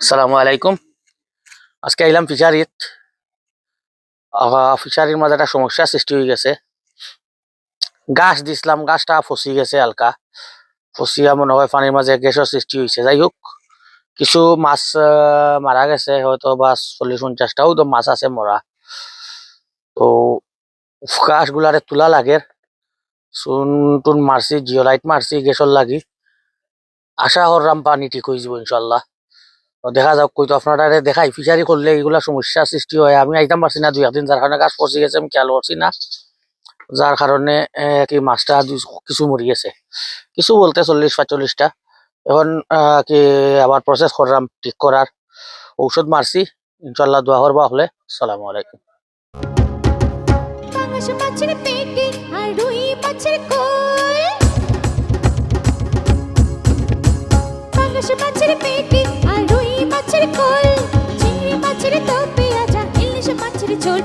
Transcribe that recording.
আসসালামু আলাইকুম। আজকে আইলাম ফিশারিত ফিশারির মাঝে একটা সমস্যা সৃষ্টি হয়ে গেছে। গাছ দিছিলাম, গাছটা ফসি গেছে হালকা। ফসিয়া মনে হয় পানির মাঝে গ্যাসের সৃষ্টি হয়েছে। যাই হোক, কিছু মাছ মারা গেছে। হয়তো বা চল্লিশ পঞ্চাশটাও তো মাছ আছে মরা। তো গাছগুলারে তোলা লাগে। চুন টুন মারছি, জিওলাইট মারছি, গ্যাসর লাগি। আশা করলাম পানি ঠিক হয়ে যাব ইনশাল্লাহ। দেখা যাক কই তো আপনারা দেখাই ফিশারি করলে এগুলা সমস্যার সৃষ্টি হয়। আমি আইতাম পারছি না, দুই একদিন যার কারণে গাছ পচে গেছে, আমি খেয়াল করছি না। যার কারণে কি মাছটা কিছু মরি গেছে। কিছু বলতে চল্লিশ পঁয়তাল্লিশটা এখন কি আবার প্রসেস করলাম ঠিক করার ঔষধ মারছি ইনশাল্লাহ দোয়া করবা হলে। সালামু আলাইকুম। পাঙাশ মাছের পেটি আর রুই মাছের কোল চিংড়ি মাছের তো পেঁয়াজা ইলিশ মাছের ঝোল।